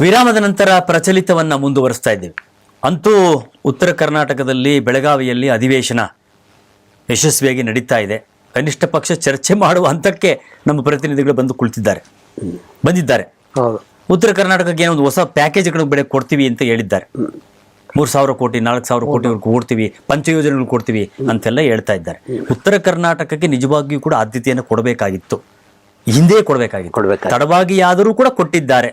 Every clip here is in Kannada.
ವಿರಾಮದ ನಂತರ ಪ್ರಚಲಿತವನ್ನ ಮುಂದುವರಿಸ್ತಾ ಇದ್ದೇವೆ. ಅಂತೂ ಉತ್ತರ ಕರ್ನಾಟಕದಲ್ಲಿ ಬೆಳಗಾವಿಯಲ್ಲಿ ಅಧಿವೇಶನ ಯಶಸ್ವಿಯಾಗಿ ನಡೀತಾ ಇದೆ. ಕನಿಷ್ಠ ಪಕ್ಷ ಚರ್ಚೆ ಮಾಡುವ ಹಂತಕ್ಕೆ ನಮ್ಮ ಪ್ರತಿನಿಧಿಗಳು ಬಂದು ಕುಳಿತಿದ್ದಾರೆ. ಬಂದಿದ್ದಾರೆ. ಉತ್ತರ ಕರ್ನಾಟಕಕ್ಕೆ ಏನೊಂದು ಒಂದು ಹೊಸ ಪ್ಯಾಕೇಜ್ಗಳು ಬೆಳೆ ಕೊಡ್ತೀವಿ ಅಂತ ಹೇಳಿದ್ದಾರೆ. ಮೂರು ಸಾವಿರ ಕೋಟಿ ನಾಲ್ಕು ಸಾವಿರ ಕೋಟಿವರೆಗೂ ಕೊಡ್ತೀವಿ ಪಂಚಯೋಜನೆಗಳು ಕೊಡ್ತೀವಿ ಅಂತೆಲ್ಲ ಹೇಳ್ತಾ ಇದ್ದಾರೆ. ಉತ್ತರ ಕರ್ನಾಟಕಕ್ಕೆ ನಿಜವಾಗಿಯೂ ಕೂಡ ಆದ್ಯತೆಯನ್ನು ಕೊಡಬೇಕಾಗಿತ್ತು. ಹಿಂದೆ ಕೊಡ್ಬೇಕಾಗಿತ್ತು. ತಡವಾಗಿ ಆದರೂ ಕೂಡ ಕೊಟ್ಟಿದ್ದಾರೆ.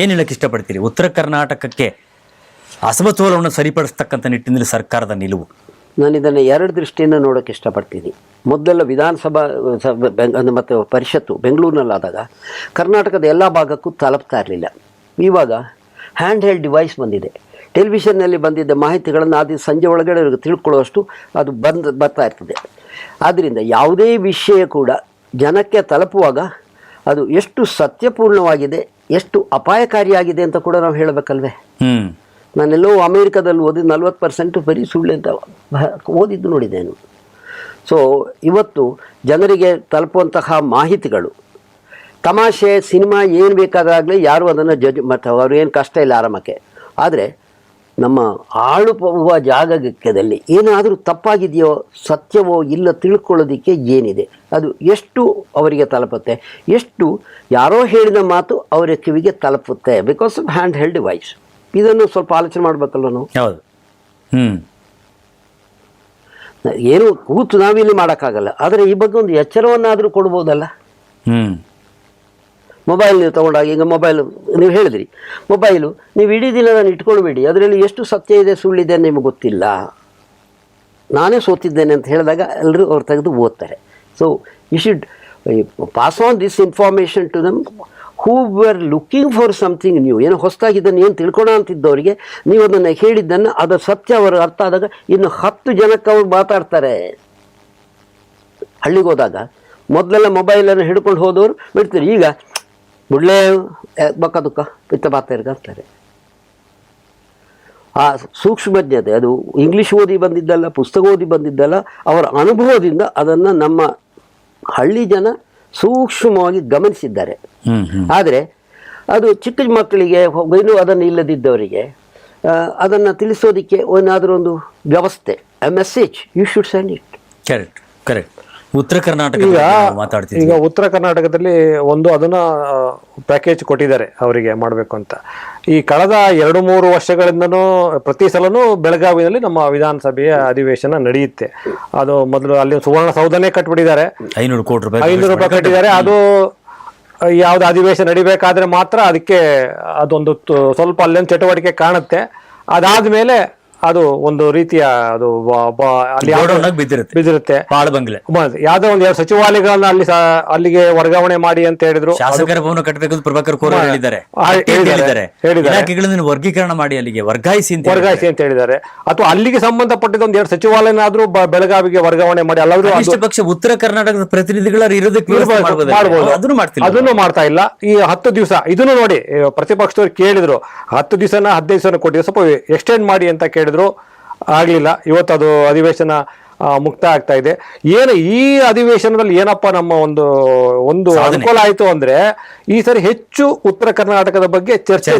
ಏನು ಹೇಳಕ್ಕೆ ಇಷ್ಟಪಡ್ತೀರಿ? ಉತ್ತರ ಕರ್ನಾಟಕಕ್ಕೆ ಅಸಮತೋಲವನ್ನು ಸರಿಪಡಿಸ್ತಕ್ಕಂಥ ನಿಟ್ಟಿನಲ್ಲಿ ಸರ್ಕಾರದ ನಿಲುವು. ನಾನು ಇದನ್ನು ಎರಡು ದೃಷ್ಟಿಯಿಂದ ನೋಡೋಕ್ಕೆ ಇಷ್ಟಪಡ್ತೀನಿ. ಮೊದಲೆಲ್ಲ ವಿಧಾನಸಭಾ ಮತ್ತು ಪರಿಷತ್ತು ಬೆಂಗಳೂರಿನಲ್ಲಾದಾಗ ಕರ್ನಾಟಕದ ಎಲ್ಲ ಭಾಗಕ್ಕೂ ತಲುಪ್ತಾ ಇರಲಿಲ್ಲ. ಇವಾಗ ಹ್ಯಾಂಡ್ ಹೆಲ್ಡ್ ಡಿವೈಸ್ ಬಂದಿದೆ. ಟೆಲಿವಿಷನ್ನಲ್ಲಿ ಬಂದಿದ್ದ ಮಾಹಿತಿಗಳನ್ನು ಅದು ಸಂಜೆ ಒಳಗಡೆ ಅವ್ರಿಗೆ ತಿಳ್ಕೊಳ್ಳುವಷ್ಟು ಅದು ಬಂದು, ಬರ್ತಾ ಇರ್ತದೆ. ಆದ್ದರಿಂದ ಯಾವುದೇ ವಿಷಯ ಕೂಡ ಜನಕ್ಕೆ ತಲುಪುವಾಗ ಅದು ಎಷ್ಟು ಸತ್ಯಪೂರ್ಣವಾಗಿದೆ ಎಷ್ಟು ಅಪಾಯಕಾರಿಯಾಗಿದೆ ಅಂತ ಕೂಡ ನಾವು ಹೇಳಬೇಕಲ್ವೇ? ನಾನೆಲ್ಲೋ ಅಮೇರಿಕಾದಲ್ಲಿ ಓದಿ ನಲ್ವತ್ತು ಪರ್ಸೆಂಟ್ ಬರೀ ಸುಳ್ಳು ಅಂತ ಓದಿದ್ದು ನೋಡಿದ್ದೇನು ಸೊ ಇವತ್ತು ಜನರಿಗೆ ತಲುಪುವಂತಹ ಮಾಹಿತಿಗಳು ತಮಾಷೆ ಸಿನಿಮಾ ಏನು ಬೇಕಾದಾಗಲೇ ಯಾರು ಅದನ್ನು ಜಡ್ಜ್ ಮತ್ತು ಅವರು ಏನು ಕಷ್ಟ ಇಲ್ಲ ಆರಾಮಕ್ಕೆ ಆದರೆ ನಮ್ಮ ಆಳುವ ಜಾಗದಲ್ಲಿ ಏನಾದರೂ ತಪ್ಪಾಗಿದೆಯೋ ಸತ್ಯವೋ ಇಲ್ಲ ತಿಳ್ಕೊಳ್ಳೋದಕ್ಕೆ ಏನಿದೆ? ಅದು ಎಷ್ಟು ಅವರಿಗೆ ತಲುಪುತ್ತೆ? ಎಷ್ಟು ಯಾರೋ ಹೇಳಿದ ಮಾತು ಅವರ ಕಿವಿಗೆ ತಲುಪುತ್ತೆ? Because of hand held voice ಇದನ್ನು ಸ್ವಲ್ಪ ಆಲೋಚನೆ ಮಾಡಬೇಕಲ್ಲ ನಾವು? ಹೌದು. ಹ್ಞೂ ಏನು ಕೂತು ನಾವಿಲ್ಲಿ ಮಾಡೋಕ್ಕಾಗಲ್ಲ. ಆದರೆ ಈ ಬಗ್ಗೆ ಒಂದು ಎಚ್ಚರವನ್ನಾದರೂ ಕೊಡ್ಬೋದಲ್ಲ? ಹ್ಮ್. ಮೊಬೈಲ್ ನೀವು ತೊಗೊಂಡಾಗ ಈಗ ಮೊಬೈಲ್ ನೀವು ಹೇಳಿದ್ರಿ. ಮೊಬೈಲು ನೀವು ಇಡೀ ದಿನ ನಾನು ಇಟ್ಕೊಳ್ಬೇಡಿ. ಅದರಲ್ಲಿ ಎಷ್ಟು ಸತ್ಯ ಇದೆ ಸುಳ್ಳಿದೆ ನಿಮಗೆ ಗೊತ್ತಿಲ್ಲ. ನಾನೇ ಸೋತಿದ್ದೇನೆ ಅಂತ ಹೇಳಿದಾಗ ಎಲ್ಲರೂ ಅವ್ರು ತೆಗೆದು ಓದ್ತಾರೆ. So you should pass on this information to them who are looking for something new ಏನು ಹೊಸದಾಗಿ ಇದನ್ನು ಏನು ತಿಳ್ಕೊಳ ಅಂತಿದ್ದವರಿಗೆ ನೀವು ಅದನ್ನು ಹೇಳಿದ್ದನ್ನು ಅದರ ಸತ್ಯ ಅವರು ಅರ್ಥ ಆದಾಗ ಇನ್ನು ಹತ್ತು ಜನಕ್ಕೆ ಅವ್ರು ಮಾತಾಡ್ತಾರೆ. ಹಳ್ಳಿಗೆ ಹೋದಾಗ ಮೊದಲೆಲ್ಲ ಮೊಬೈಲನ್ನು ಹಿಡ್ಕೊಂಡು ಹೋದವರು ಬಿಡ್ತಾರೆ. ಈಗ ಬುಡ್ಲೆ ಬಕ್ಕ ದುಃಖ ಪಿತ್ತ ಬಾತ ಅಂತಾರೆ. ಆ ಸೂಕ್ಷ್ಮಜ್ಞತೆ ಅದು ಇಂಗ್ಲೀಷ್ ಓದಿ ಬಂದಿದ್ದಲ್ಲ ಪುಸ್ತಕ ಓದಿ ಬಂದಿದ್ದಲ್ಲ ಅವರ ಅನುಭವದಿಂದ ಅದನ್ನು ನಮ್ಮ ಹಳ್ಳಿ ಜನ ಸೂಕ್ಷ್ಮವಾಗಿ ಗಮನಿಸಿದ್ದಾರೆ. ಆದರೆ ಅದು ಚಿಕ್ಕ ಮಕ್ಕಳಿಗೆ ಇನ್ನೂ ಅದನ್ನು ಇಲ್ಲದಿದ್ದವರಿಗೆ ಅದನ್ನು ತಿಳಿಸೋದಕ್ಕೆ ಏನಾದರೂ ಒಂದು ವ್ಯವಸ್ಥೆ a message you should send it correct correct Uttara Karnataka ಮಾತಾಡ್ತೀವಿ ಈಗ ಉತ್ತರ ಕರ್ನಾಟಕದಲ್ಲಿ ಒಂದು ಅದನ್ನ ಪ್ಯಾಕೇಜ್ ಕೊಟ್ಟಿದ್ದಾರೆ ಅವರಿಗೆ ಮಾಡಬೇಕು ಅಂತ. ಈ ಕಳೆದ ಎರಡು ಮೂರು ವರ್ಷಗಳಿಂದನೂ ಪ್ರತಿ ಸಲನೂ ಬೆಳಗಾವಿನಲ್ಲಿ ನಮ್ಮ ವಿಧಾನಸಭೆಯ ಅಧಿವೇಶನ ನಡೆಯುತ್ತೆ. ಅದು ಮೊದಲು ಅಲ್ಲಿ ಸುವರ್ಣ ಸೌಧನೇ ಕಟ್ಬಿಟ್ಟಿದ್ದಾರೆ. ಐನೂರು ಕೋಟಿ ರೂಪಾಯಿ ಐನೂರು ರೂಪಾಯಿ ಕಟ್ಟಿದ್ದಾರೆ. ಅದು ಯಾವ್ದು ಅಧಿವೇಶನ ನಡಿಬೇಕಾದ್ರೆ ಮಾತ್ರ ಅದಕ್ಕೆ ಅದೊಂದು ಸ್ವಲ್ಪ ಅಲ್ಲೊಂದು ಚಟುವಟಿಕೆ ಕಾಣುತ್ತೆ. ಅದಾದ್ಮೇಲೆ ಅದು ಒಂದು ರೀತಿಯ ಅದು ಬಿದ್ದಿರುತ್ತೆ. ಬಿದ್ದಿರುತ್ತೆ. ಪಾಳು ಬಂಗ್ಲೆ. ಮ- ಯಾವ್ದೋ ಒಂದು ಎರಡು ಸಚಿವಾಲಯಗಳನ್ನ ಅಲ್ಲಿ ಅಲ್ಲಿಗೆ ವರ್ಗಾವಣೆ ಮಾಡಿ ಅಂತ ಹೇಳಿದ್ರು. ಶಾಸಕರ ಭವನ ಕಟ್ಟಬೇಕು ಅಂತ ಪ್ರಭಾಕರ್ ಕೋರ ಹೇಳಿದ್ದಾರೆ. ಇಲಾಖೆಗಳನ್ನು ವರ್ಗೀಕರಣ ಮಾಡಿ ಅಲ್ಲಿಗೆ ವರ್ಗಾಯಿಸಿ ಅಂತ ವರ್ಗಾಯಿಸಿ ಅಂತ ಹೇಳಿದ್ದಾರೆ. ಅಥವಾ ಅಲ್ಲಿಗೆ ಸಂಬಂಧಪಟ್ಟಿದ್ದ ಒಂದ್ ಎರಡು ಸಚಿವಾಲಯನಾದ್ರೂ ಬೆಳಗಾವಿಗೆ ವರ್ಗಾವಣೆ ಮಾಡಿ ಅಲ್ಲಾದ್ರೂ ಕನಿಷ್ಠ ಪಕ್ಷ ಉತ್ತರ ಕರ್ನಾಟಕದ ಪ್ರತಿನಿಧಿಗಳ? ಅದನ್ನು ಮಾಡ್ತಿಲ್ಲ. ಅದನ್ನು ಮಾಡ್ತಾ ಇಲ್ಲ. ಈ ಹತ್ತು ದಿವಸ ಇದನ್ನು ನೋಡಿ ಪ್ರತಿಪಕ್ಷದವ್ರು ಕೇಳಿದ್ರು ಹತ್ತು ದಿವಸನ ಹದಿನೈದು ದಿವಸ ಕೊಟ್ಟಿದ್ರು ಸ್ವಲ್ಪ ಎಕ್ಸ್ಟೆಂಡ್ ಮಾಡಿ ಅಂತ ಕೇಳಿದ್ರು. ಆಗ್ಲಿಲ್ಲ. ಇವತ್ತು ಅದು ಅಧಿವೇಶನ ಮುಕ್ತ ಆಗ್ತಾ ಇದೆ. ಏನು ಈ ಅಧಿವೇಶನದಲ್ಲಿ ಏನಪ್ಪ ನಮ್ಮ ಒಂದು ಒಂದು ಅನುಕೂಲ ಆಯ್ತು ಅಂದ್ರೆ ಈ ಸರಿ ಹೆಚ್ಚು ಉತ್ತರ ಕರ್ನಾಟಕದ ಬಗ್ಗೆ ಚರ್ಚೆ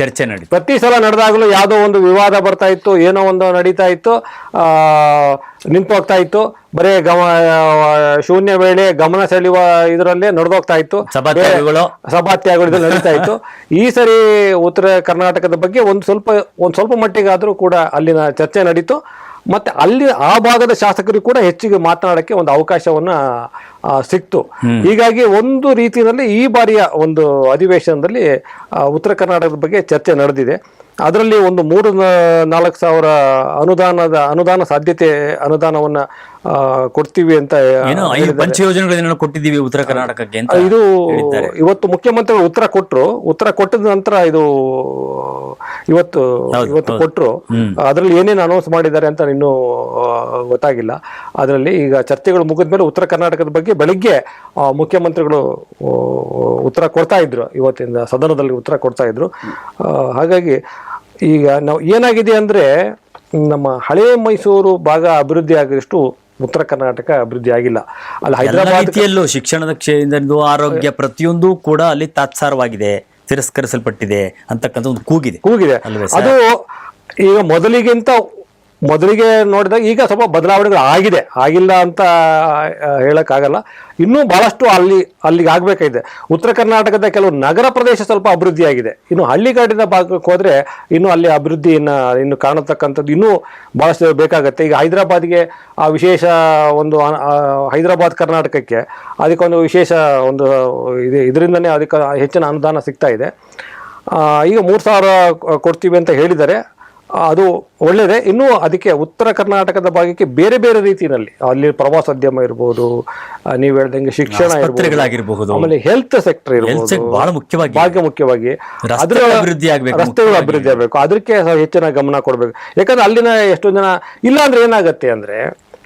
ಚರ್ಚೆ ನಡೀತು. ಪ್ರತಿ ಸಲ ನಡೆದಾಗಲೂ ಯಾವುದೋ ಒಂದು ವಿವಾದ ಬರ್ತಾ ಇತ್ತು ಏನೋ ಒಂದು ನಡೀತಾ ಇತ್ತು ಆ ನಿಂತು ಹೋಗ್ತಾ ಇತ್ತು. ಬರೇ ಗಮ ಶೂನ್ಯ ವೇಳೆ ಗಮನ ಸೆಳೆಯುವ ಇದರಲ್ಲೇ ನಡೆದೋಗ್ತಾ ಇತ್ತು. ಸಭಾತ್ಯಾಗಳು ಇದು ನಡೀತಾ ಇತ್ತು. ಈ ಸರಿ ಉತ್ತರ ಕರ್ನಾಟಕದ ಬಗ್ಗೆ ಒಂದು ಸ್ವಲ್ಪ ಒಂದು ಸ್ವಲ್ಪ ಮಟ್ಟಿಗಾದರೂ ಕೂಡ ಅಲ್ಲಿನ ಚರ್ಚೆ ನಡೀತು. ಮತ್ತೆ ಅಲ್ಲಿ ಆ ಭಾಗದ ಶಾಸಕರು ಕೂಡ ಹೆಚ್ಚಿಗೆ ಮಾತನಾಡಕ್ಕೆ ಒಂದು ಅವಕಾಶವನ್ನ ಸಿಕ್ತು. ಹೀಗಾಗಿ ಒಂದು ರೀತಿಯಲ್ಲಿ ಈ ಬಾರಿಯ ಒಂದು ಅಧಿವೇಶನದಲ್ಲಿ ಉತ್ತರ ಕರ್ನಾಟಕದ ಬಗ್ಗೆ ಚರ್ಚೆ ನಡೆದಿದೆ. ಅದರಲ್ಲಿ ಒಂದು ಮೂರು ನಾಲ್ಕು ಸಾವಿರ ಅನುದಾನದ ಅನುದಾನ ಸಾಧ್ಯತೆ ಅನುದಾನವನ್ನ ಕೊಡ್ತೀವಿ ಅಂತ ಪಂಚಯೋಜನೆಗಳನ್ನೆಲ್ಲ ಕೊಟ್ಟಿದ್ದೀವಿ ಉತ್ತರ ಕರ್ನಾಟಕಕ್ಕೆ ಅಂತ ಇದು. ಇವತ್ತು ಮುಖ್ಯಮಂತ್ರಿಗಳು ಉತ್ತರ ಕೊಟ್ಟರು ಉತ್ತರ ಕೊಟ್ಟಿದ ನಂತರ ಇದು ಇವತ್ತು ಇವತ್ತು ಕೊಟ್ಟರು ಅದರಲ್ಲಿ ಏನೇನು ಅನೌನ್ಸ್ ಮಾಡಿದ್ದಾರೆ ಅಂತ ಇನ್ನೂ ಗೊತ್ತಾಗಿಲ್ಲ. ಅದರಲ್ಲಿ ಈಗ ಚರ್ಚೆಗಳು ಮುಗಿದ ಮೇಲೆ ಉತ್ತರ ಕರ್ನಾಟಕದ ಬಗ್ಗೆ ಬೆಳಿಗ್ಗೆ ಆ, ಮುಖ್ಯಮಂತ್ರಿಗಳು ಉತ್ತರ ಕೊಡ್ತಾ ಇದ್ರು. ಇವತ್ತಿಂದ ಸದನದಲ್ಲಿ ಉತ್ತರ ಕೊಡ್ತಾ ಇದ್ರು. ಆ, ಹಾಗಾಗಿ ಈಗ ನಾವು ಏನಾಗಿದೆ ಅಂದ್ರೆ ನಮ್ಮ ಹಳೆ ಮೈಸೂರು ಭಾಗ ಅಭಿವೃದ್ಧಿ ಆಗಿದಷ್ಟು ಉತ್ತರ ಕರ್ನಾಟಕ ಅಭಿವೃದ್ಧಿ ಆಗಿಲ್ಲ. ಅಲ್ಲಿ ಹೈದರಾಬಾದ್ ರೀತಿಯಲ್ಲೂ ಶಿಕ್ಷಣದ ಕ್ಷೇತ್ರದಿಂದ ಆರೋಗ್ಯ ಪ್ರತಿಯೊಂದು ಕೂಡ ಅಲ್ಲಿ ತಾತ್ಸಾರವಾಗಿದೆ ತಿರಸ್ಕರಿಸಲ್ಪಟ್ಟಿದೆ ಅಂತಕ್ಕಂಥ ಒಂದು ಕೂಗಿದೆ. ಕೂಗಿದೆ. ಅದು ಈಗ ಮೊದಲಿಗಿಂತ ಮೊದಲಿಗೆ ನೋಡಿದಾಗ ಈಗ ಸ್ವಲ್ಪ ಬದಲಾವಣೆಗಳು ಆಗಿದೆ. ಆಗಿಲ್ಲ ಅಂತ ಹೇಳೋಕ್ಕಾಗಲ್ಲ. ಇನ್ನೂ ಬಹಳಷ್ಟು ಅಲ್ಲಿ ಅಲ್ಲಿಗೆ ಆಗಬೇಕಾಗಿದೆ. ಉತ್ತರ ಕರ್ನಾಟಕದ ಕೆಲವು ನಗರ ಪ್ರದೇಶ ಸ್ವಲ್ಪ ಅಭಿವೃದ್ಧಿಯಾಗಿದೆ ಇನ್ನು ಹಳ್ಳಿಗಾಡಿನ ಭಾಗಕ್ಕೆ ಹೋದರೆ ಇನ್ನೂ ಅಲ್ಲಿ ಅಭಿವೃದ್ಧಿಯನ್ನು ಇನ್ನು ಕಾಣತಕ್ಕಂಥದ್ದು ಇನ್ನೂ ಭಾಳಷ್ಟು ಬೇಕಾಗುತ್ತೆ. ಈಗ ಹೈದರಾಬಾದ್ಗೆ ಆ ವಿಶೇಷ ಒಂದು ಹೈದರಾಬಾದ್ ಕರ್ನಾಟಕಕ್ಕೆ ಅದಕ್ಕೊಂದು ವಿಶೇಷ ಒಂದು ಇದೆ. ಇದರಿಂದನೇ ಅದಕ್ಕೆ ಹೆಚ್ಚಿನ ಅನುದಾನ ಸಿಗ್ತಾ ಇದೆ. ಈಗ ಮೂರು ಸಾವಿರ ಕೊಡ್ತೀವಿ ಅಂತ ಹೇಳಿದ್ದಾರೆ. ಆ, ಅದು ಒಳ್ಳೆಯದೇ ಇನ್ನೂ ಅದಕ್ಕೆ ಉತ್ತರ ಕರ್ನಾಟಕದ ಭಾಗಕ್ಕೆ ಬೇರೆ ಬೇರೆ ರೀತಿಯಲ್ಲಿ ಅಲ್ಲಿ ಪ್ರವಾಸೋದ್ಯಮ ಇರ್ಬೋದು ನೀವು ಹೇಳ್ದಂಗೆ ಶಿಕ್ಷಣ ಆಮೇಲೆ ಹೆಲ್ತ್ ಸೆಕ್ಟರ್ ಇರ್ಬೋದು ಬಹಳ ಮುಖ್ಯವಾಗಿ ಭಾಗ್ಯ ಮುಖ್ಯವಾಗಿ ರಸ್ತೆಗಳ ಅಭಿವೃದ್ಧಿ ಆಗ್ಬೇಕು ರಸ್ತೆಗಳು ಅಭಿವೃದ್ಧಿ ಆಗಬೇಕು. ಅದಕ್ಕೆ ಹೆಚ್ಚಿನ ಗಮನ ಕೊಡಬೇಕು. ಯಾಕಂದ್ರೆ ಅಲ್ಲಿನ ಎಷ್ಟೊಂದು ಜನ ಇಲ್ಲ ಅಂದ್ರೆ ಏನಾಗುತ್ತೆ ಅಂದ್ರೆ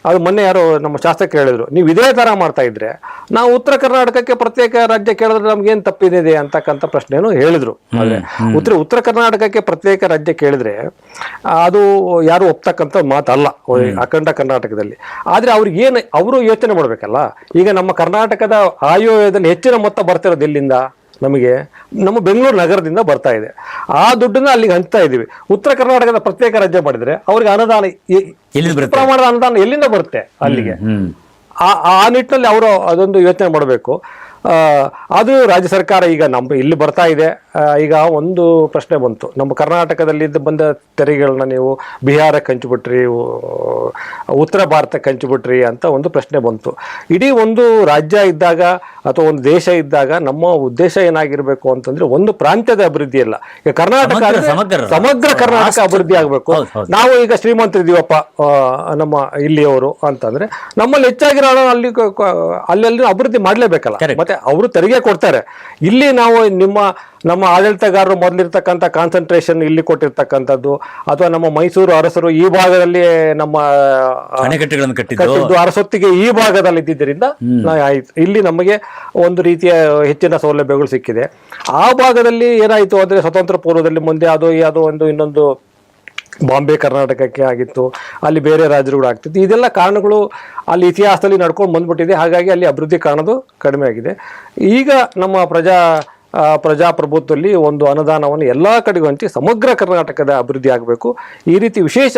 ಅದು ಮೊನ್ನೆ ಯಾರೋ ನಮ್ಮ ಶಾಸಕರು ಹೇಳಿದ್ರು ನೀವು ಇದೇ ತರ ಮಾಡ್ತಾ ಇದ್ರೆ ನಾವು ಉತ್ತರ ಕರ್ನಾಟಕಕ್ಕೆ ಪ್ರತ್ಯೇಕ ರಾಜ್ಯ ಕೇಳಿದ್ರೆ ನಮ್ಗೆ ಏನ್ ತಪ್ಪಿದೆ ಅಂತಕ್ಕಂಥ ಪ್ರಶ್ನೆಯನ್ನು ಹೇಳಿದ್ರು. ಉತ್ತರ ಉತ್ತರ ಕರ್ನಾಟಕಕ್ಕೆ ಪ್ರತ್ಯೇಕ ರಾಜ್ಯ ಕೇಳಿದ್ರೆ ಅದು ಯಾರು ಒಪ್ತಕ್ಕಂಥ ಮಾತಲ್ಲ ಅಖಂಡ ಕರ್ನಾಟಕದಲ್ಲಿ. ಆದ್ರೆ ಅವ್ರಿಗೆ ಏನು ಅವರು ಯೋಚನೆ ಮಾಡಬೇಕಲ್ಲ? ಈಗ ನಮ್ಮ ಕರ್ನಾಟಕದ ಆಯವ್ಯಯದಲ್ಲಿ ಹೆಚ್ಚಿನ ಮೊತ್ತ ಬರ್ತಿರೋದು ಎಲ್ಲಿಂದ? ನಮಗೆ ನಮ್ಮ ಬೆಂಗಳೂರು ನಗರದಿಂದ ಬರ್ತಾ ಇದೆ. ಆ ದುಡ್ಡನ್ನ ಅಲ್ಲಿಗೆ ಹಂಚ್ತಾ ಇದೀವಿ ಉತ್ತರ ಕರ್ನಾಟಕದ ಪ್ರತ್ಯೇಕ ರಾಜ್ಯ ಮಾಡಿದ್ರೆ ಅವ್ರಿಗೆ ಅನುದಾನ? ಪ್ರಮಾಣದ ಅನುದಾನ ಎಲ್ಲಿಂದ ಬರುತ್ತೆ ಅಲ್ಲಿಗೆ? ಆ ಆ ನಿಟ್ಟಿನಲ್ಲಿ ಅವರು ಅದೊಂದು ಯೋಚನೆ ಮಾಡಬೇಕು. ಅದು ರಾಜ್ಯ ಸರ್ಕಾರ ಈಗ ನಮ್ಮ ಇಲ್ಲಿ ಬರ್ತಾ ಇದೆ. ಈಗ ಒಂದು ಪ್ರಶ್ನೆ ಬಂತು. ನಮ್ಮ ಕರ್ನಾಟಕದಲ್ಲಿ ಬಂದ ತೆರಿಗೆಗಳನ್ನ ನೀವು ಬಿಹಾರಕ್ಕೆ ಹಂಚಿಬಿಟ್ರಿ ಉತ್ತರ ಭಾರತಕ್ಕೆ ಹಂಚಿಬಿಟ್ರಿ ಅಂತ ಒಂದು ಪ್ರಶ್ನೆ ಬಂತು. ಇಡೀ ಒಂದು ರಾಜ್ಯ ಇದ್ದಾಗ ಅಥವಾ ಒಂದು ದೇಶ ಇದ್ದಾಗ ನಮ್ಮ ಉದ್ದೇಶ ಏನಾಗಿರ್ಬೇಕು ಅಂತಂದ್ರೆ ಒಂದು ಪ್ರಾಂತ್ಯದ ಅಭಿವೃದ್ಧಿ ಅಲ್ಲ. ಈಗ ಕರ್ನಾಟಕ ಸಮಗ್ರ- ಕರ್ನಾಟಕ ಅಭಿವೃದ್ಧಿ ಆಗಬೇಕು. ನಾವು ಈಗ ಶ್ರೀಮಂತರಿದ್ದೀವಪ್ಪ ನಮ್ಮ ಇಲ್ಲಿಯವರು ಅಂತಂದ್ರೆ ನಮ್ಮಲ್ಲಿ ಹೆಚ್ಚಾಗಿರೋ ಅಲ್ಲಿ ಕ- ಅಭಿವೃದ್ಧಿ ಮಾಡಲೇಬೇಕಲ್ಲ. ಮತ್ತೆ ಅವರು ತೆರಿಗೆ ಕೊಡ್ತಾರೆ. ಇಲ್ಲಿ ನಾವು ನಿಮ್ಮ ನಮ್ಮ ಆಡಳಿತಗಾರರು ಮೊದಲಿರ್ತಕ್ಕಂಥ ಕಾನ್ಸಂಟ್ರೇಷನ್ ಇಲ್ಲಿ ಕೊಟ್ಟಿರ್ತಕ್ಕಂಥದ್ದು ಅಥವಾ ನಮ್ಮ ಮೈಸೂರು ಅರಸರು ಈ ಭಾಗದಲ್ಲಿ ನಮ್ಮ ಅಣೆಕಟ್ಟೆಗಳನ್ನು ಕಟ್ಟಿದ್ದು. ಅರಸೊತ್ತಿಗೆ ಈ ಭಾಗದಲ್ಲಿ ಇದ್ದಿದ್ದರಿಂದ ಇಲ್ಲಿ ನಮಗೆ ಒಂದು ರೀತಿಯ ಹೆಚ್ಚಿನ ಸೌಲಭ್ಯಗಳು ಸಿಕ್ಕಿದೆ. ಆ ಭಾಗದಲ್ಲಿ ಏನಾಯಿತು ಅಂದರೆ ಸ್ವತಂತ್ರ ಪೂರ್ವದಲ್ಲಿ ಮುಂದೆ ಅದು ಯಾವುದೋ ಒಂದು ಇನ್ನೊಂದು ಬಾಂಬೆ ಕರ್ನಾಟಕಕ್ಕೆ ಆಗಿತ್ತು, ಅಲ್ಲಿ ಬೇರೆ ರಾಜ್ಯಗಳು ಆಗ್ತಿತ್ತು. ಇದೆಲ್ಲ ಕಾರಣಗಳು ಅಲ್ಲಿ ಇತಿಹಾಸದಲ್ಲಿ ನಡ್ಕೊಂಡು ಬಂದ್ಬಿಟ್ಟಿದೆ. ಹಾಗಾಗಿ ಅಲ್ಲಿ ಅಭಿವೃದ್ಧಿ ಕಾಣೋದು ಕಡಿಮೆ ಆಗಿದೆ. ಈಗ ನಮ್ಮ ಪ್ರಜಾ ಪ್ರಜಾಪ್ರಭುತ್ವದಲ್ಲಿ ಒಂದು ಅನುದಾನವನ್ನು ಎಲ್ಲಾ ಕಡೆಗೂ ಹಂಚಿ ಸಮಗ್ರ ಕರ್ನಾಟಕದ ಅಭಿವೃದ್ಧಿ ಆಗಬೇಕು. ಈ ರೀತಿ ವಿಶೇಷ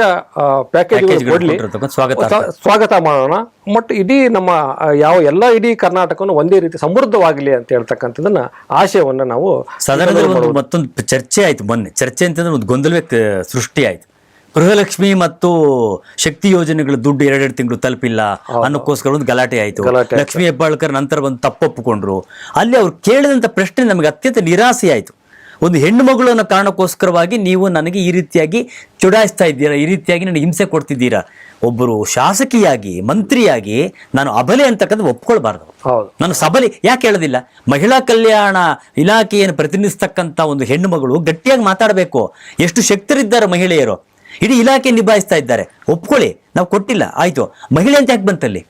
ಪ್ಯಾಕೇಜ್ ಕೊಡಲಿ. ಸ್ವಾಗತ ಸ್ವ- ಸ್ವಾಗತ ಮಾಡೋಣ. ಮತ್ತು ಇಡೀ ನಮ್ಮ ಯಾವ ಎಲ್ಲ ಇಡೀ ಕರ್ನಾಟಕವನ್ನು ಒಂದೇ ರೀತಿ ಸಮೃದ್ಧವಾಗಲಿ ಅಂತ ಹೇಳ್ತಕ್ಕಂಥದ್ದನ್ನ ಆಶಯವನ್ನು ನಾವು ಸದನದಲ್ಲಿ ಮತ್ತೊಂದು ಚರ್ಚೆ ಆಯ್ತು ಮೊನ್ನೆ. ಚರ್ಚೆ ಅಂತಂದ್ರೆ ಒಂದು ಗೊಂದಲವೇ ಸೃಷ್ಟಿ ಆಯ್ತು. ಗೃಹಲಕ್ಷ್ಮಿ ಮತ್ತು ಶಕ್ತಿ ಯೋಜನೆಗಳ ದುಡ್ಡು ಎರಡೆರಡು ತಿಂಗಳು ತಲುಪಿಲ್ಲ ಅನ್ನೋಕ್ಕೋಸ್ಕರ ಒಂದು ಗಲಾಟೆ ಆಯಿತು. ಲಕ್ಷ್ಮಿ ಹೆಬ್ಬಾಳ್ಕರ್ ನಂತರ ಬಂದು ತಪ್ಪೊಪ್ಪಿಕೊಂಡ್ರು. ಅಲ್ಲಿ ಅವ್ರು ಕೇಳಿದಂತ ಪ್ರಶ್ನೆ ನಮಗೆ ಅತ್ಯಂತ ನಿರಾಸೆ ಆಯಿತು. ಒಂದು ಹೆಣ್ಣು ಮಗಳು ಅನ್ನೋ ಕಾರಣಕ್ಕೋಸ್ಕರವಾಗಿ ನೀವು ನನಗೆ ಈ ರೀತಿಯಾಗಿ ಚುಡಾಯಿಸ್ತಾ ಇದ್ದೀರಾ ಈ ರೀತಿಯಾಗಿ ನನಗೆ ಹಿಂಸೆ ಕೊಡ್ತಿದ್ದೀರಾ. ಒಬ್ಬರು ಶಾಸಕಿಯಾಗಿ ಮಂತ್ರಿಯಾಗಿ ನಾನು ಅಬಲೆ ಅಂತಕ್ಕಂಥ ಒಪ್ಕೊಳ್ಬಾರ್ದು. ನಾನು ಸಬಲಿ ಯಾಕೆ ಹೇಳೋದಿಲ್ಲ? ಮಹಿಳಾ ಕಲ್ಯಾಣ ಇಲಾಖೆಯನ್ನು ಪ್ರತಿನಿಧಿಸ್ತಕ್ಕಂಥ ಒಂದು ಹೆಣ್ಣು ಮಗಳು ಗಟ್ಟಿಯಾಗಿ ಮಾತಾಡಬೇಕು. ಎಷ್ಟು ಶಕ್ತರಿದ್ದಾರೆ ಮಹಿಳೆಯರು. ಇಡೀ ಇಲಾಖೆ ನಿಭಾಯಿಸ್ತಾ ಇದ್ದಾರೆ. ಒಪ್ಕೊಳ್ಳಿ ನಾವು ಕೊಟ್ಟಿಲ್ಲ ಆಯ್ತು. ಮಹಿಳೆ ಅಂತ ಯಾಕೆ ಬಂತಲ್ಲಿ?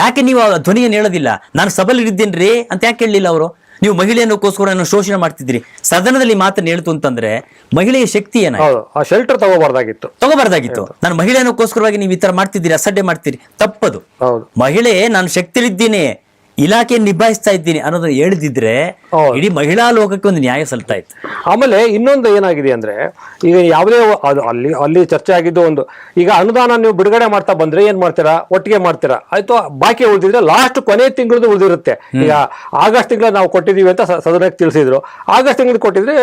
ಯಾಕೆ ನೀವು ಧ್ವನಿಯನ್ನು ಹೇಳೋದಿಲ್ಲ? ನಾನು ಸಬಲರಿದ್ದೇನ್ರಿ ಅಂತ ಯಾಕೆ ಹೇಳಲಿಲ್ಲ ಅವರು? ನೀವು ಮಹಿಳೆಯನ್ನಕ್ಕೋಸ್ಕರ ನಾನು ಶೋಷಣೆ ಮಾಡ್ತಿದ್ರಿ ಸದನದಲ್ಲಿ ಮಾತ್ರ ಹೇಳ್ತು ಅಂತಂದ್ರೆ ಮಹಿಳೆಯ ಶಕ್ತಿ ಏನಾಯ್ತು? ಶೆಲ್ಟರ್ ತಗೋಬಾರ್ದಾಗಿತ್ತು. ತಗೋಬಾರ್ದಾಗಿತ್ತು. ನಾನು ಮಹಿಳೆಯನ್ನಕ್ಕೋಸ್ಕರವಾಗಿ ನೀವು ಈ ತರ ಮಾಡ್ತಿದ್ದೀರಿ ಅಸಡ್ಡೆ ಮಾಡ್ತೀರಿ? ತಪ್ಪದು. ಮಹಿಳೆ ನಾನು ಶಕ್ತಿಲಿದ್ದೀನಿ ಇಲಾಖೆ ನಿಭಾಯಿಸ್ತಾ ಇದ್ದೀನಿ ಅನ್ನೋದನ್ನ ಹೇಳಿದ್ರೆ. ಇಡೀ ಮಹಿಳಾ ಲೋಕಕ್ಕೆ ಒಂದು ನ್ಯಾಯ ಸಲ್ತಾ ಇತ್ತು. ಆಮೇಲೆ ಇನ್ನೊಂದು ಏನಾಗಿದೆ ಅಂದ್ರೆ ಈಗ ಯಾವುದೇ ಅದು ಅಲ್ಲಿ ಅಲ್ಲಿ ಚರ್ಚೆ ಆಗಿದ್ದು ಒಂದು ಈಗ ಅನುದಾನ ನೀವು ಬಿಡುಗಡೆ ಮಾಡ್ತಾ ಬಂದ್ರೆ ಏನ್ ಮಾಡ್ತೀರಾ? ಒಟ್ಟಿಗೆ ಮಾಡ್ತೀರಾ? ಆಯ್ತು ಬಾಕಿ ಉಳಿದಿದ್ರೆ ಲಾಸ್ಟ್ ಕೊನೆ ತಿಂಗಳದ್ದು ಉಳಿದಿರುತ್ತೆ. ಈಗ ಆಗಸ್ಟ್ ತಿಂಗಳ ನಾವು ಕೊಟ್ಟಿದೀವಿ ಅಂತ ಸದನಕ್ಕೆ ತಿಳಿಸಿದ್ರು. ಆಗಸ್ಟ್ ತಿಂಗಳು ಕೊಟ್ಟಿದ್ರೆ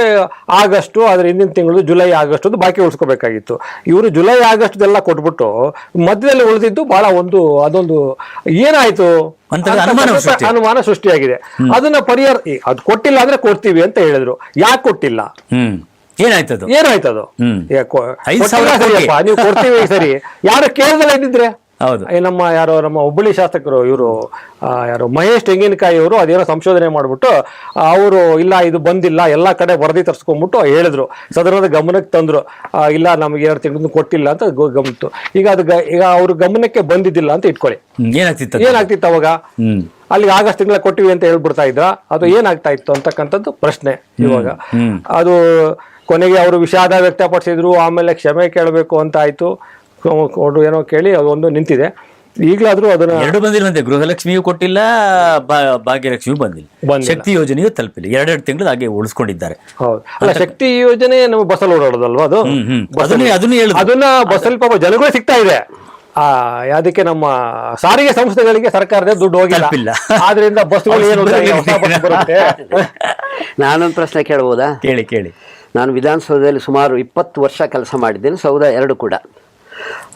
ಆಗಸ್ಟ್ ಆದ್ರೆ ಹಿಂದಿನ ತಿಂಗಳು ಜುಲೈ ಆಗಸ್ಟ್ ಅದು ಬಾಕಿ ಉಳಿಸ್ಕೋಬೇಕಾಗಿತ್ತು. ಇವರು ಜುಲೈ ಆಗಸ್ಟ್ ಎಲ್ಲ ಕೊಟ್ಬಿಟ್ಟು ಮಧ್ಯದಲ್ಲಿ ಉಳಿದಿದ್ದು ಬಹಳ ಒಂದು ಅದೊಂದು ಏನಾಯ್ತು? ಅನುಮಾನ ಸೃಷ್ಟಿಯಾಗಿದೆ. ಅದನ್ನ ಪರಿಹಾರ ಅದು ಕೊಟ್ಟಿಲ್ಲ ಅಂದ್ರೆ ಕೊಡ್ತೀವಿ ಅಂತ ಹೇಳಿದ್ರು. ಯಾಕೆ ಕೊಟ್ಟಿಲ್ಲ? ಏನಾಯ್ತದ? ಏನಾಯ್ತದು? ನೀವು ಕೊಡ್ತೀವಿ ಸರಿ. ಯಾರು ಕೇಳ್ದಲ್ಲ ಇದ್ದಿದ್ರೆ? ಹೌದು. ನಮ್ಮ ಯಾರೋ ನಮ್ಮ ಹುಬ್ಬಳ್ಳಿ ಶಾಸಕರು ಇವರು ಯಾರು ಮಹೇಶ್ ತೆಂಗಿನಕಾಯಿ ಅವರು ಅದೇನೋ ಸಂಶೋಧನೆ ಮಾಡ್ಬಿಟ್ಟು ಅವರು ಇಲ್ಲ ಇದು ಬಂದಿಲ್ಲ ಎಲ್ಲಾ ಕಡೆ ವರದಿ ತರಿಸ್ಕೊಂಡ್ಬಿಟ್ಟು ಹೇಳಿದ್ರು. ಸದನದ ಗಮನಕ್ಕೆ ತಂದ್ರು. ಇಲ್ಲ ನಮಗೆ ಎರಡು ತಿಂಗಳು ಕೊಟ್ಟಿಲ್ಲ ಅಂತ ಗಮನಿತು ಗಮನಿತ್ತು ಈಗ ಅದು ಈಗ ಅವ್ರ ಗಮನಕ್ಕೆ ಬಂದಿದ್ದಿಲ್ಲ ಅಂತ ಇಟ್ಕೊಳ್ಳಿ. ಏನಾಗ್ತಿತ್ತು ಏನಾಗ್ತಿತ್ತು ಅವಾಗ? ಅಲ್ಲಿ ಅಲ್ಲಿಗೆ ಆಗಸ್ಟ್ ತಿಂಗಳ ಕೊಟ್ಟಿವಿ ಅಂತ ಹೇಳ್ಬಿಡ್ತಾ ಇದ್ರ. ಅದು ಏನಾಗ್ತಾ ಇತ್ತು ಅಂತಕ್ಕಂಥದ್ದು ಪ್ರಶ್ನೆ ಇವಾಗ. ಅದು ಕೊನೆಗೆ ಅವರು ವಿಷಾದ ವ್ಯಕ್ತಪಡಿಸಿದ್ರು ಆಮೇಲೆ ಕ್ಷಮೆ ಕೇಳಬೇಕು ಅಂತ ಆಯ್ತು. ಏನೋ ಕೇಳಿ ಅದು ಒಂದು ನಿಂತಿದೆ. ಈಗಲಾದ್ರೂ ಅದನ್ನ ಎರಡು ಬಂದಿಲ್ಲಂತೆ ಗೃಹಲಕ್ಷ್ಮಿಯೂ ಕೊಟ್ಟಿಲ್ಲ ಭಾಗ್ಯಲಕ್ಷ್ಮಿಯೂ ಬಂದಿಲ್ಲ. ಬಂದಿಲ್ಲ. ಶಕ್ತಿ ಯೋಜನೆಯೂ ತಲುಪಿಲ್ಲ. ಎರಡೆರಡು ತಿಂಗಳು ಹಾಗೆ ಉಳಿಸ್ಕೊಂಡಿದ್ದಾರೆ. ಹೌದು. ಅಲ್ಲ ಶಕ್ತಿ ಯೋಜನೆ ನಮ್ಮ ಬಸಲ್ ಓಡಾಡೋದಲ್ವಾ ಅದು? ಅದನ್ನ ಬಸ್ಸಲ್ಲಿ- ಅದನ್ನೇ ಬಸಲ್ ಪಾಪ ಜನಗಳು ಸಿಗ್ತಾ ಇದೆ. ಆ ಅದಕ್ಕೆ ನಮ್ಮ ಸಾರಿಗೆ ಸಂಸ್ಥೆಗಳಿಗೆ ಸರ್ಕಾರದ ದುಡ್ಡು ಹೋಗಿಲ್ಲ. ತಲುಪಿಲ್ಲ. ಆದ್ರಿಂದ ಬಸ್ಗಳು ಏನು ನಾನೊಂದು ಪ್ರಶ್ನೆ ಕೇಳ್ಬೋದಾ? ಕೇಳಿ ಕೇಳಿ. ನಾನು ವಿಧಾನಸೌಧದಲ್ಲಿ ಸುಮಾರು ಇಪ್ಪತ್ತು ವರ್ಷ ಕೆಲಸ ಮಾಡಿದ್ದೇನೆ ಸೌಧ ಎರಡು ಕೂಡ.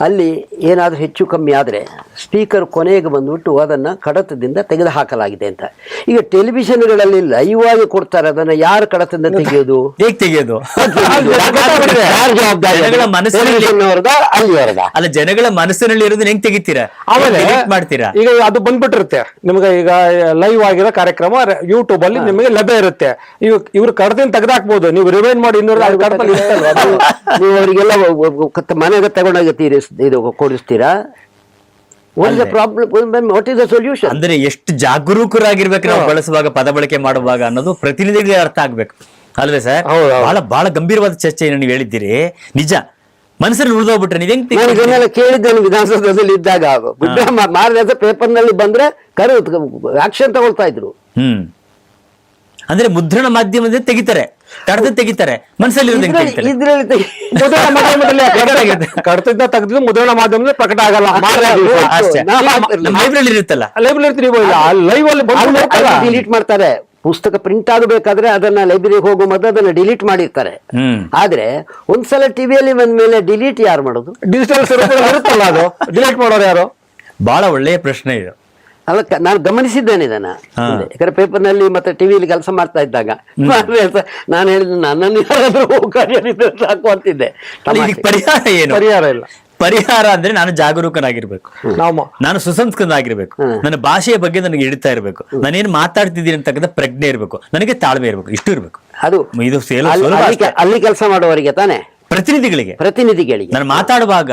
ಅಲ್ಲಿ ಏನಾದರೂ ಹೆಚ್ಚು ಕಮ್ಮಿ ಆದರೆ ಸ್ಪೀಕರ್ ಕೊನೆಗೆ ಬಂದುಬಿಟ್ಟು ಅದನ್ನು ಕಡತದಿಂದ ತೆಗೆದು ಹಾಕಲಾಗಿದೆ ಅಂತ. ಈಗ ಟೆಲಿವಿಷನ್ಗಳಲ್ಲಿ ಲೈವ್ ಆಗಿ ಕೊಡ್ತಾರೆ ಅದನ್ನು ಯಾರು ಕಡತದಿಂದ ತೆಗೆಯೋದು? ಹೇಗ್ ತೆಗೆಯೋದು? ಅಲ್ಲ ಜನಗಳ ಮನಸ್ಸಿನಲ್ಲಿ ಇರೋದನ್ನ ಹೆಂಗ್ ತೆಗಿತೀರಾ? ಮಾಡ್ತೀರಾ? ಈಗ ಅದು ಬಂದ್ಬಿಟ್ಟಿರುತ್ತೆ. ನಿಮ್ಗೆ ಈಗ ಲೈವ್ ಆಗಿರೋ ಕಾರ್ಯಕ್ರಮ ಯೂಟ್ಯೂಬ್ ಅಲ್ಲಿ ನಿಮಗೆ ಲಭ್ಯ ಇರುತ್ತೆ. ಇವ್ ಇವ್ರು ಕಡದಿಂದ ತೆಗೆದಾಕ್ಬೋದು. ನೀವು ರಿವೈಂಡ್ ಮಾಡಿ ಇನ್ನೂರು ನೀವು ಅವರಿಗೆಲ್ಲ ಮನೆಗೆ ತಗೊಂಡೋಗಿ ತೀರಿಸ್ ಇದು ಕೊಡಿಸ್ತೀರಾ? What is the problem what is the solution ಅಂದ್ರೆ ಎಷ್ಟು ಜಾಗರೂಕರಾಗಿರ್ಬೇಕು ನಾವು ಬಳಸುವಾಗ ಪದ ಬಳಕೆ ಮಾಡುವಾಗ ಅನ್ನೋದು ಪ್ರತಿನಿಧಿಗಳಿಗೆ ಅರ್ಥ ಆಗ್ಬೇಕು. ಅಲ್ವೇ ಸರ್. ಬಹಳ ಬಹಳ ಗಂಭೀರವಾದ ಚರ್ಚೆ ನೀವು ಹೇಳಿದ್ದೀರಿ. ನಿಜ. ಮನಸ್ಸಲ್ಲಿ ಉಳಿದೋಗ್ಬಿಟ್ರೆ ನೀವೆಲ್ಲ ಹೆಂಗ್ ನಾನು? ಇದನ್ನೆಲ್ಲ ವಿಧಾನಸೌಧದಲ್ಲಿ ಇದ್ದಾಗ. ಗುಡ್ಡ ಪೇಪರ್ನಲ್ಲಿ ಬಂದ್ರೆ ಕರೆ ಆಕ್ಷನ್ ತಗೊಳ್ತಾ ಇದ್ರು. ಹ್ಮ್. ಅಂದ್ರೆ ಮುದ್ರಣ ಮಾಧ್ಯಮದಿಂದ ತೆಗಿತಾರೆ. ಕಡದ ತೆಗಿತಾರೆ ಮನಸ್ಸಲ್ಲಿ ಇದ್ರಲ್ಲಿ ಮುದ್ರಣ ಮಾಧ್ಯಮದಲ್ಲಿ ಕಡತದಿಂದ ತೆಗೆದು ಮುದ್ರಣ ಮಾಧ್ಯಮದಲ್ಲಿ ಪ್ರಕಟ ಆಗಲ್ಲ. ಲೈಬ್ರರಿ ಇರುತ್ತಲ್ಲ? ಲೈಬ್ರರಿ ಲೈವ್ ಅಲ್ಲಿ ಬಂದು ಡಿಲೀಟ್ ಮಾಡ್ತಾರೆ. ಪುಸ್ತಕ ಪ್ರಿಂಟ್ ಆಗಬೇಕಾದ್ರೆ ಅದನ್ನ ಲೈಬ್ರರಿಗೆ ಹೋಗೋ ಮೊದಲು ಅದನ್ನ ಡಿಲೀಟ್ ಮಾಡಿರ್ತಾರೆ. ಆದ್ರೆ ಒಂದ್ಸಲ ಟಿವಿಯಲ್ಲಿ ಬಂದ್ಮೇಲೆ ಡಿಲೀಟ್ ಯಾರು ಮಾಡೋದು? ಡಿಜಿಟಲ್ ಇರುತ್ತಲ್ಲ ಅದು? ಡಿಲೀಟ್ ಮಾಡೋರು ಯಾರು? ಬಹಳ ಒಳ್ಳೆಯ ಪ್ರಶ್ನೆ ಇದು. ಅಲ್ಲ ನಾನು ಗಮನಿಸಿದ್ದೇನೆ ಇದನ್ನ. ಯಾಕಂದ್ರೆ ಪೇಪರ್ ಪೇಪರ್ನಲ್ಲಿ ಮತ್ತೆ ಟಿವಿಯಲ್ಲಿ ಕೆಲಸ ಮಾಡ್ತಾ ಇದ್ದಾಗ. ನಾನು ಹೇಳಿದ ನನ್ನನ್ನು ಯಾರಾದ್ರೂ ಸಾಕು ಅಂತಿದ್ದೆ. ಪರಿಹಾರ ಏನು? ಪರಿಹಾರ ಇಲ್ಲ. ಪರಿಹಾರ ಅಂದ್ರೆ ನಾನು ಜಾಗರೂಕನಾಗಿರ್ಬೇಕು. ನಾನು ಸುಸಂಸ್ಕೃತ ಆಗಿರ್ಬೇಕು ನನ್ನ ಭಾಷೆಯ ಬಗ್ಗೆ ನನಗೆ ಹಿಡಿತಾ ಇರಬೇಕು. ನಾನೇನು ಮಾತಾಡ್ತಿದ್ದೀನಿ ಅಂತಕ್ಕಂಥ ಪ್ರಜ್ಞೆ ಇರಬೇಕು. ನನಗೆ ತಾಳ್ಮೆ ಇರಬೇಕು. ಇಷ್ಟು ಇರಬೇಕು. ಅದು ಇದು ಅಲ್ಲಿ ಕೆಲಸ ಮಾಡುವವರಿಗೆ ತಾನೇ? ಪ್ರತಿನಿಧಿಗಳಿಗೆ. ಪ್ರತಿನಿಧಿಗಳಿಗೆ. ನಾನು ಮಾತಾಡುವಾಗ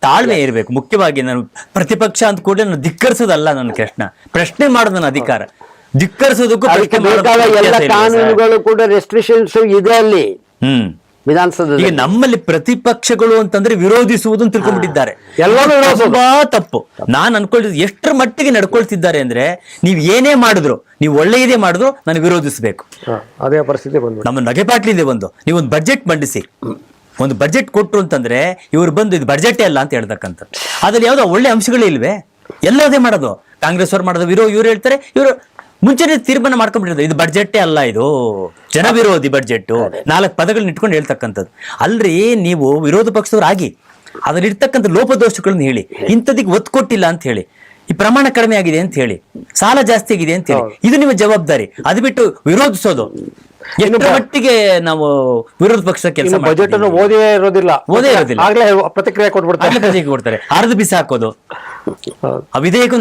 ತಾಳ್ಮೆ ಇರಬೇಕು. ಮುಖ್ಯವಾಗಿ ನಾನು ಪ್ರತಿಪಕ್ಷ ಅಂತ ಕೂಡ ನಾನು ಧಿಕ್ಕರಿಸೋದಲ್ಲ ನನ್ನ ಕೃಷ್ಣ ಪ್ರಶ್ನೆ ಮಾಡೋದು ನನ್ನ ಅಧಿಕಾರ. ಧಿಕ್ಕರಿಸೋದಕ್ಕೂ ಅದಕ್ಕೆ ಬೇಕಾದ ಎಲ್ಲ? ಕಾನೂನುಗಳು ಕೂಡ ರೆಸ್ಟ್ರಿಕ್ಷನ್ಸ್ ಇದೆ ಅಲ್ಲಿ. ಹ್ಮ್. ಈಗ ನಮ್ಮಲ್ಲಿ ಪ್ರತಿಪಕ್ಷಗಳು ಅಂತಂದ್ರೆ ವಿರೋಧಿಸುವುದು ತಿಳ್ಕೊಂಡ್ಬಿಟ್ಟಿದ್ದಾರೆ. ತುಂಬಾ ತಪ್ಪು. ನಾನು ಅನ್ಕೊಳ್ತಿದ್ದು ಎಷ್ಟರ ಮಟ್ಟಿಗೆ ನಡ್ಕೊಳ್ತಿದ್ದಾರೆ ಅಂದ್ರೆ ನೀವ್ ಏನೇ ಮಾಡಿದ್ರು ನೀವು ಒಳ್ಳೆಯದೇ ಮಾಡಿದ್ರು ನಾನು ವಿರೋಧಿಸಬೇಕು. ಅದೇ ಪರಿಸ್ಥಿತಿ ಬಂದು ನಮ್ಮ ನಗೆಪಾಟ್ಲಿದೆ ಒಂದು ನೀವು ಒಂದು ಬಜೆಟ್ ಮಂಡಿಸಿ. ಒಂದು ಬಜೆಟ್ ಕೊಟ್ಟರು ಅಂತಂದ್ರೆ ಇವರು ಬಂದು ಇದು ಬಜೆಟೇ ಅಲ್ಲ ಅಂತ ಹೇಳ್ತಕ್ಕಂಥ ಅದ್ರಲ್ಲಿ ಯಾವ್ದೋ ಒಳ್ಳೆ ಅಂಶಗಳೇ ಇಲ್ವೇ? ಎಲ್ಲದೇ ಮಾಡೋದು. ಕಾಂಗ್ರೆಸ್ ಅವ್ರು ಮಾಡೋದು ಇರೋ ಇವ್ರು ಹೇಳ್ತಾರೆ ಇವರು ಮುಂಚೆನೆ ತೀರ್ಮಾನ ಮಾಡ್ಕೊಂಡ್ಬಿಟ್ಟಿರೋದು ಇದು ಬಡ್ಜೆಟ್ಟೇ ಅಲ್ಲ ಇದು. ಜನ ವಿರೋಧಿ ನಾಲ್ಕು ಪದಗಳನ್ನ ಇಟ್ಕೊಂಡು ಹೇಳ್ತಕ್ಕಂಥದ್ದು. ಅಲ್ರಿ ನೀವು ವಿರೋಧ ಪಕ್ಷದವ್ರು ಆಗಿ ಅದ್ರಲ್ಲಿ ಇರ್ತಕ್ಕಂಥ ಲೋಪದೋಷಗಳನ್ನ ಹೇಳಿ ಇಂಥದಕ್ಕೆ ಒತ್ತು ಕೊಟ್ಟಿಲ್ಲ ಅಂತ ಹೇಳಿ ಈ ಪ್ರಮಾಣ ಕಡಿಮೆ ಆಗಿದೆ ಅಂತ ಹೇಳಿ ಸಾಲ ಜಾಸ್ತಿ ಆಗಿದೆ ಅಂತ ಹೇಳಿ. ಇದು ನಿಮ್ಮ ಜವಾಬ್ದಾರಿ. ಅದು ಬಿಟ್ಟು ವಿರೋಧಿಸೋದು. ಎಷ್ಟರ ಮಟ್ಟಿಗೆ ನಾವು ವಿರೋಧ ಪಕ್ಷ ಕೆಲಸ ಬಜೆಟ್ ಅನ್ನು ಓದೇ ಇರೋದಿಲ್ಲ. ಓದೇ ಇರೋದಿಲ್ಲ. ಆಗ್ಲೇ ಪ್ರತಿಕ್ರಿಯೆ ಕೊಟ್ಬಿಡ್ತಾರೆ ಕೊಡ್ತಾರೆ. ಅರ್ಧ ಬಿಸಿ ಹಾಕೋದು. ಆ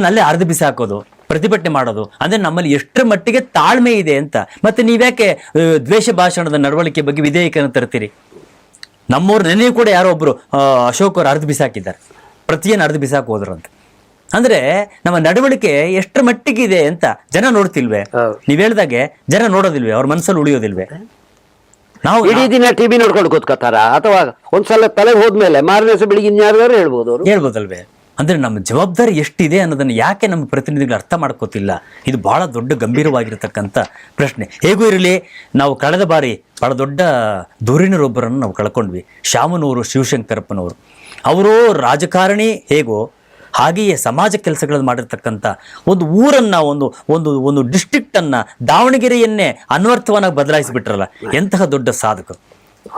ಅಲ್ಲೇ ಅರ್ಧ ಬಿಸಿ ಹಾಕೋದು ಪ್ರತಿಭಟನೆ ಮಾಡೋದು. ಅಂದ್ರೆ ನಮ್ಮಲ್ಲಿ ಎಷ್ಟರ ಮಟ್ಟಿಗೆ ತಾಳ್ಮೆ ಇದೆ ಅಂತ. ಮತ್ತೆ ನೀವ್ಯಾಕೆ ದ್ವೇಷ ಭಾಷಣದ ನಡವಳಿಕೆ ಬಗ್ಗೆ ವಿಧೇಯಕನ ತರ್ತೀರಿ? ನಮ್ಮವ್ರು ನೆನೆಯೂ ಕೂಡ ಯಾರೋ ಒಬ್ರು ಅಶೋಕ್ ಅವರು ಅರ್ಧ ಬಿಸಾಕಿದ್ದಾರೆ ಪ್ರತಿಯನ್ನು ಅರ್ಧ ಬಿಸಾಕ್ ಹೋದ್ರು ಅಂತ. ಅಂದ್ರೆ ನಮ್ಮ ನಡವಳಿಕೆ ಎಷ್ಟರ ಮಟ್ಟಿಗೆ ಇದೆ ಅಂತ ಜನ ನೋಡ್ತಿಲ್ವೇ. ನೀವ್ ಹೇಳ್ದಾಗೆ ಜನ ನೋಡೋದಿಲ್ವೇ ಅವ್ರ ಮನಸ್ಸಲ್ಲಿ ಉಳಿಯೋದಿಲ್ವೇ. ನಾವು ಇಡೀ ದಿನ ಟಿವಿ ನೋಡ್ಕೊಂಡು ಕೂತ್ಕೋತಾರ? ಅಥವಾ ಒಂದ್ಸಲ ತಲೆ ಹೋದ್ಮೇಲೆ ಮಾರನೇ ದಿವಸ ಬೆಳಿಗ್ಗೆ ಇನ್ಯಾರು ಹೇಳ್ಬೋದು ಅವರು? ಹೇಳ್ಬೋದಲ್ವೇ? ಅಂದ್ರೆ ನಮ್ಮ ಜವಾಬ್ದಾರಿ ಎಷ್ಟಿದೆ ಅನ್ನೋದನ್ನ ಯಾಕೆ ನಮ್ಮ ಪ್ರತಿನಿಧಿಗಳು ಅರ್ಥ ಮಾಡ್ಕೋತಿಲ್ಲ? ಇದು ಬಹಳ ದೊಡ್ಡ ಗಂಭೀರವಾಗಿರತಕ್ಕಂಥ ಪ್ರಶ್ನೆ. ಹೇಗೂ ಇರಲಿ ನಾವು ಕಳೆದ ಬಾರಿ ಬಹಳ ದೊಡ್ಡ ಧುರೀಣರೊಬ್ಬರನ್ನು ನಾವು ಕಳ್ಕೊಂಡ್ವಿ. ಶಾಮನೂರು ಶಿವಶಂಕರಪ್ಪನವರು. ಅವರು ರಾಜಕಾರಣಿ ಹೇಗೋ ಹಾಗೆಯೇ ಸಮಾಜ ಕೆಲಸಗಳನ್ನು ಮಾಡಿರ್ತಕ್ಕಂಥ ಒಂದು ಊರನ್ನು, ಒಂದು ಒಂದು ಒಂದು ಡಿಸ್ಟ್ರಿಕ್ಟನ್ನು ದಾವಣಗೆರೆಯನ್ನೇ ಅನ್ವರ್ಥವನ್ನಾಗಿ ಬದಲಾಯಿಸಿಬಿಟ್ರಲ್ಲ. ಎಂತಹ ದೊಡ್ಡ ಸಾಧಕ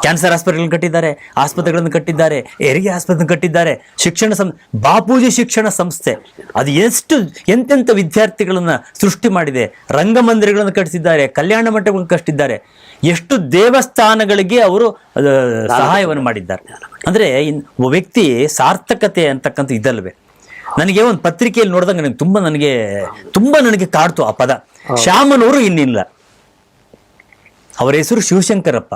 ಕ್ಯಾನ್ಸರ್ ಆಸ್ಪತ್ರೆಗಳನ್ನು ಕಟ್ಟಿದ್ದಾರೆ ಆಸ್ಪತ್ರೆಗಳನ್ನು ಕಟ್ಟಿದ್ದಾರೆ, ಹೆರಿಗೆ ಆಸ್ಪತ್ರೆ ಕಟ್ಟಿದ್ದಾರೆ, ಶಿಕ್ಷಣ ಸಂ, ಬಾಪೂಜಿ ಶಿಕ್ಷಣ ಸಂಸ್ಥೆ. ಅದು ಎಷ್ಟು, ಎಂತೆಂಥ ವಿದ್ಯಾರ್ಥಿಗಳನ್ನು ಸೃಷ್ಟಿ ಮಾಡಿದೆ. ರಂಗಮಂದಿರಗಳನ್ನು ಕಟ್ಟಿಸಿದ್ದಾರೆ, ಕಲ್ಯಾಣ ಮಂಟಪಗಳನ್ನು ಕಟ್ಟಿದ್ದಾರೆ. ಎಷ್ಟು ದೇವಸ್ಥಾನಗಳಿಗೆ ಅವರು ಸಹಾಯವನ್ನು ಮಾಡಿದ್ದಾರೆ. ಅಂದರೆ ವ್ಯಕ್ತಿ ಸಾರ್ಥಕತೆ ಅಂತಕ್ಕಂಥ ಇದಲ್ವೇ. ನನಗೆ ಒಂದು ಪತ್ರಿಕೆಯಲ್ಲಿ ನೋಡಿದಾಗ ನನಗೆ ತುಂಬಾ ನನಗೆ ತುಂಬಾ ನನಗೆ ಕಾಡ್ತು ಆ ಪದ. ಶ್ಯಾಮನವರು ಇನ್ನಿಲ್ಲ. ಅವರ ಹೆಸರು ಶಿವಶಂಕರಪ್ಪ.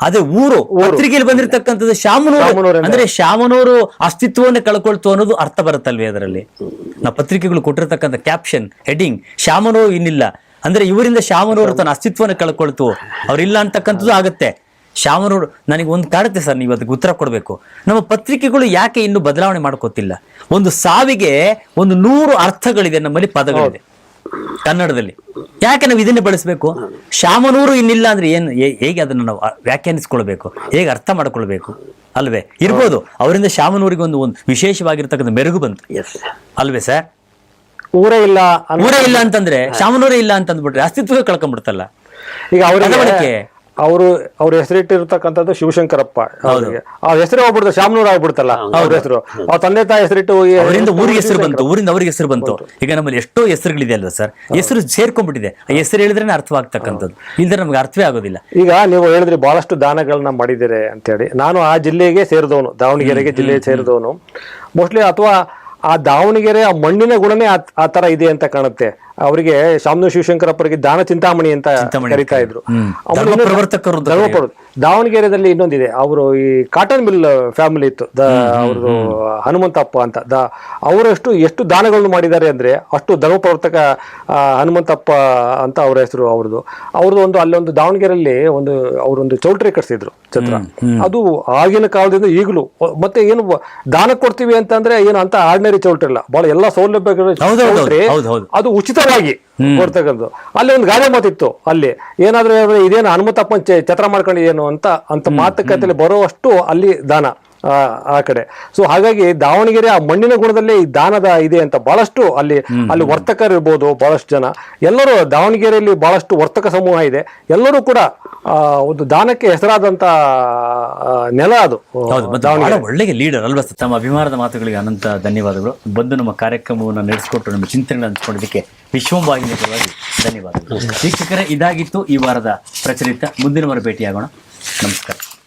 ಅದೇ ಊರು ಪತ್ರಿಕೆಯಲ್ಲಿ ಬಂದಿರತಕ್ಕಂಥದ್ದು ಶಾಮನೂರು ಅಂದ್ರೆ ಶ್ಯಾಮನೂರು ಅಸ್ತಿತ್ವವನ್ನು ಕಳ್ಕೊಳ್ತು ಅನ್ನೋದು ಅರ್ಥ ಬರುತ್ತಲ್ವೇ ಅದರಲ್ಲಿ? ನಾವು ಪತ್ರಿಕೆಗಳು ಕೊಟ್ಟಿರ್ತಕ್ಕಂಥ ಕ್ಯಾಪ್ಷನ್ ಹೆಡಿಂಗ್ ಶ್ಯಾಮನೂರು ಇನ್ನಿಲ್ಲ. ಅಂದ್ರೆ ಇವರಿಂದ ಶ್ಯಾಮನೂರು ತನ್ನ ಅಸ್ತಿತ್ವವನ್ನು ಕಳ್ಕೊಳ್ತು. ಅವರಿಲ್ಲ ಅಂತಕ್ಕಂಥದ್ದು ಆಗತ್ತೆ. ಶಾಮನೂರು ನನಗೆ ಒಂದು ಕಾಡುತ್ತೆ ಸರ್ ನೀವು ಅದಕ್ಕೆ ಉತ್ತರ ಕೊಡಬೇಕು. ನಮ್ಮ ಪತ್ರಿಕೆಗಳು ಯಾಕೆ ಇನ್ನು ಬದಲಾವಣೆ ಮಾಡ್ಕೋತಿಲ್ಲ? ಒಂದು ಸಾವಿಗೆ ಒಂದು ನೂರು ಅರ್ಥಗಳಿದೆ ನಮ್ಮಲ್ಲಿ ಪದಗಳಿದೆ. ಕನ್ನಡದಲ್ಲಿ. ಯಾಕೆ ನಾವು ಇದನ್ನೇ ಬಳಸಬೇಕು? ಶಾಮನೂರು ಇನ್ನಿಲ್ಲ ಅಂದ್ರೆ ಏನು? ಹೇಗೆ ಅದನ್ನು ನಾವು ವ್ಯಾಖ್ಯಾನಿಸ್ಕೊಳ್ಬೇಕು? ಹೇಗೆ ಅರ್ಥ ಮಾಡ್ಕೊಳ್ಬೇಕು? ಅಲ್ವೇ? ಇರ್ಬೋದು. ಅವರಿಂದ ಶಾಮನೂರಿಗೆ ಒಂದು ಒಂದು ವಿಶೇಷವಾಗಿರ್ತಕ್ಕಂಥ ಮೆರುಗು ಬಂತು. ಅಲ್ವೇ ಸರ್? ಊರೇ ಇಲ್ಲ ಊರೇ ಇಲ್ಲ ಅಂತಂದ್ರೆ ಶಾಮನೂರೇ ಇಲ್ಲ ಅಂತಂದ್ಬಿಟ್ರೆ ಅಸ್ತಿತ್ವ ಕಳ್ಕೊಂಡ್ಬಿಡ್ತಲ್ಲ. ಈಗ ಅವರ. ಅವರು ಅವ್ರ ಹೆಸರಿಟ್ಟಿರ್ತಕ್ಕಂಥದ್ದು ಶಿವಶಂಕರಪ್ಪ ಅವರಿಗೆ. ಆ ಹೆಸರು ಹೋಗ್ಬಿಡ್ತಾರೆ ಶಾಮನೂರ್ ಆಗ್ಬಿಡ್ತಲ್ಲ ಅವ್ರ ಹೆಸರು. ಅವ್ರ ತಂದೆ ತಾಯಿ ಹೆಸರಿಟ್ಟು ಹೋಗಿ ಅವರಿಂದ ಊರಿಗೆ ಹೆಸರು ಬಂತು ಊರಿಂದ ಅವ್ರಿಗೆ ಹೆಸರು ಬಂತು. ಈಗ ನಮ್ಮಲ್ಲಿ ಎಷ್ಟೋ ಹೆಸರುಗಳಿದೆ ಅಲ್ವಾ ಸರ್? ಹೆಸರು ಸೇರ್ಕೊಂಡ್ಬಿಟ್ಟಿದೆ. ಆ ಹೆಸರು ಹೇಳಿದ್ರೆ ಅರ್ಥವಾಗ್ತಕ್ಕಂಥದ್ದು. ಇಲ್ದ್ರೆ ನಮ್ಗೆ ಅರ್ಥವೇ ಆಗೋದಿಲ್ಲ. ಈಗ ನೀವು ಹೇಳಿದ್ರಿ ಬಹಳಷ್ಟು ದಾನಗಳನ್ನ ಮಾಡಿದ್ದೀರಿ ಅಂತೇಳಿ. ನಾನು ಆ ಜಿಲ್ಲೆಗೆ ಸೇರಿದವನು ದಾವಣಗೆರೆಗೆ ಜಿಲ್ಲೆಗೆ ಸೇರಿದವನು. ಮೋಸ್ಟ್ಲಿ ಅಥವಾ ಆ ದಾವಣಗೆರೆ ಆ ಮಣ್ಣಿನ ಗುಣನೇ ಆ- ತರ ಇದೆ ಅಂತ ಕಾಣುತ್ತೆ. ಅವರಿಗೆ ಶಾಮನು ಶಿವಶಂಕರಪ್ಪರಿಗೆ ದಾನ ಚಿಂತಾಮಣಿ ಅಂತ ಕರಿತಾ ಇದ್ರು. ಪ್ರವರ್ತಕರು ದಾವಣಗೆರೆದಲ್ಲಿ ಇನ್ನೊಂದಿದೆ. ಅವರು ಈ ಕಾಟನ್ ಮಿಲ್ ಫ್ಯಾಮಿಲಿ ಇತ್ತು. ದ ಅವ್ರದ್ದು ಹನುಮಂತಪ್ಪ ಅಂತ. ದ ಅವರಷ್ಟು ಎಷ್ಟು ದಾನಗಳನ್ನು ಮಾಡಿದ್ದಾರೆ ಅಂದ್ರೆ ಅಷ್ಟು ಧರ್ಮ ಪ್ರವರ್ತಕ ಹನುಮಂತಪ್ಪ ಅಂತ ಅವರ ಹೆಸರು ಅವ್ರದ್ದು. ಅವ್ರದ್ದು ಒಂದು ಅಲ್ಲೊಂದು ದಾವಣಗೆರೆಯಲ್ಲಿ ಒಂದು ಅವರೊಂದು ಚೌಲ್ಟ್ರಿ ಕಟ್ಸಿದ್ರು ಛತ್ರ. ಅದು ಆಗಿನ ಕಾಲದಿಂದ ಈಗಲೂ ಮತ್ತೆ ಏನು ದಾನ ಕೊಡ್ತೀವಿ ಅಂತಂದ್ರೆ ಏನು ಅಂತ ಆರ್ಡಿನರಿ ಚೌಲ್ಟ್ರಿ ಇಲ್ಲ ಬಹಳ ಎಲ್ಲಾ ಸೌಲಭ್ಯಗಳು. ಅದು ಉಚಿತವಾಗಿ ಕೊಡ್ತಕ್ಕಂಥದ್ದು ಅಲ್ಲಿ ಒಂದು ಗಾದೆ ಮಾತಿತ್ತು ಅಲ್ಲಿ. ಏನಾದ್ರೂ ಇದೇನು ಹನುಮಂತಪ್ಪನ ಚತ್ರ ಛತ್ರ ಮಾಡ್ಕೊಂಡಿದೇನು ಅಂತ ಅಂತ ಮಾತುಕತೆಯಲ್ಲಿ ಬರುವಷ್ಟು ಅಲ್ಲಿ ದಾನ. ಆ, ಆ ಕಡೆ. ಸೊ ಹಾಗಾಗಿ ದಾವಣಗೆರೆ ಆ ಮಣ್ಣಿನ ಗುಣದಲ್ಲೇ ಈ ದಾನದ ಇದೆ ಅಂತ ಬಹಳಷ್ಟು ಅಲ್ಲಿ ಅಲ್ಲಿ ವರ್ತಕರು ಇರ್ಬೋದು ಬಹಳಷ್ಟು ಜನ. ಎಲ್ಲರೂ ದಾವಣಗೆರೆಯಲ್ಲಿ ಬಹಳಷ್ಟು ವರ್ತಕ ಸಮೂಹ ಇದೆ. ಎಲ್ಲರೂ ಕೂಡ ಒಂದು ದಾನಕ್ಕೆ ಹೆಸರಾದಂತ ನೆಲ ಅದು. ಒಳ್ಳೆಯ ಲೀಡರ್ ಅಲ್ವಾ ತಮ್ಮ ಅಭಿಮಾನದ ಮಾತುಗಳಿಗೆ ಅನಂತ ಧನ್ಯವಾದಗಳು. ಬಂದು ನಮ್ಮ ಕಾರ್ಯಕ್ರಮವನ್ನು ನಡೆಸಿಕೊಟ್ಟು ನಮ್ಮ ಚಿಂತನೆ ಹಂಚಿಕೊಂಡಿದ್ದಕ್ಕೆ ವಿಶ್ವಂವಾಹಿನಿಯ ಪರವಾಗಿ ಧನ್ಯವಾದಗಳು. ವೀಕ್ಷಕರೇ ಇದಾಗಿತ್ತು ಈ ವಾರದ ಪ್ರಚಲಿತ. ಮುಂದಿನ ವಾರ ಭೇಟಿಯಾಗೋಣ. ನಮಸ್ಕಾರ.